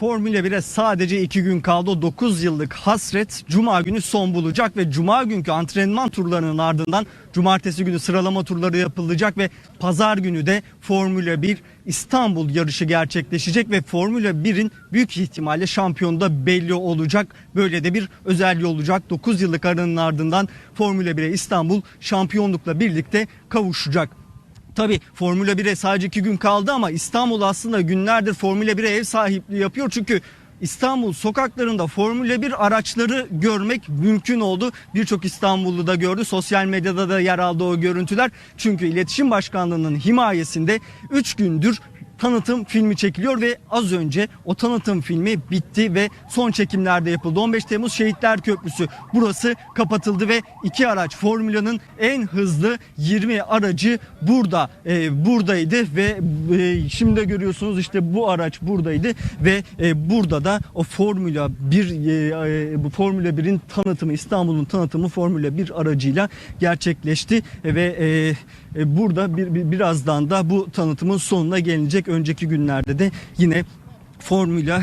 Formula 1'e sadece 2 gün kaldı. O 9 yıllık hasret Cuma günü son bulacak ve Cuma günkü antrenman turlarının ardından Cumartesi günü sıralama turları yapılacak ve Pazar günü de Formula 1 İstanbul yarışı gerçekleşecek ve Formula 1'in büyük ihtimalle şampiyonu da belli olacak. Böyle de bir özelliği olacak. 9 yıllık aranın ardından Formula 1'e İstanbul şampiyonlukla birlikte kavuşacak. Tabii Formula 1'e sadece 2 gün kaldı ama İstanbul aslında günlerdir Formula 1'e ev sahipliği yapıyor. Çünkü İstanbul sokaklarında Formula 1 araçları görmek mümkün oldu. Birçok İstanbullu da gördü. Sosyal medyada da yer aldı o görüntüler. Çünkü İletişim Başkanlığı'nın himayesinde 3 gündür tanıtım filmi çekiliyor ve az önce o tanıtım filmi bitti ve son çekimlerde yapıldı. 15 Temmuz Şehitler Köprüsü burası kapatıldı ve iki araç Formula'nın en hızlı 20 aracı burada e, buradaydı ve e, şimdi de görüyorsunuz işte bu araç buradaydı ve e, burada da o Formula 1 e, e, bu Formula 1'in tanıtımı İstanbul'un tanıtımı Formula 1 aracıyla gerçekleşti ve e, e, burada bir, bir- birazdan da bu tanıtımın sonuna gelinecek. Önceki günlerde de yine Formula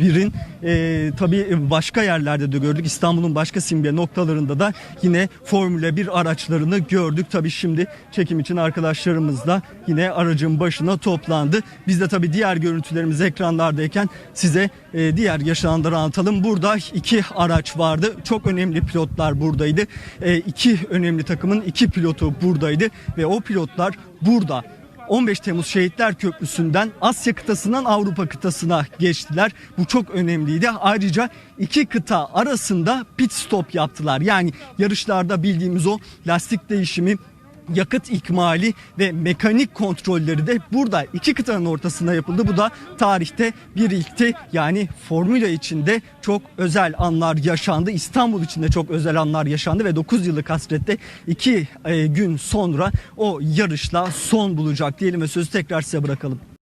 1'in e, tabii başka yerlerde de gördük. İstanbul'un başka simge noktalarında da yine Formula 1 araçlarını gördük. Tabii şimdi çekim için arkadaşlarımız da yine aracın başına toplandı. Biz de tabii diğer görüntülerimiz ekranlardayken size e, diğer yaşananları anlatalım. Burada iki araç vardı. Çok önemli pilotlar buradaydı. E, iki önemli takımın iki pilotu buradaydı ve o pilotlar burada 15 Temmuz Şehitler Köprüsü'nden Asya kıtasından Avrupa kıtasına geçtiler. Bu çok önemliydi. Ayrıca iki kıta arasında pit stop yaptılar. Yani yarışlarda bildiğimiz o lastik değişimi yakıt ikmali ve mekanik kontrolleri de burada iki kıtanın ortasında yapıldı. Bu da tarihte bir ilkti. Yani Formula içinde çok özel anlar yaşandı. İstanbul içinde çok özel anlar yaşandı ve 9 yıllık hasrette 2 gün sonra o yarışla son bulacak diyelim ve sözü tekrar size bırakalım.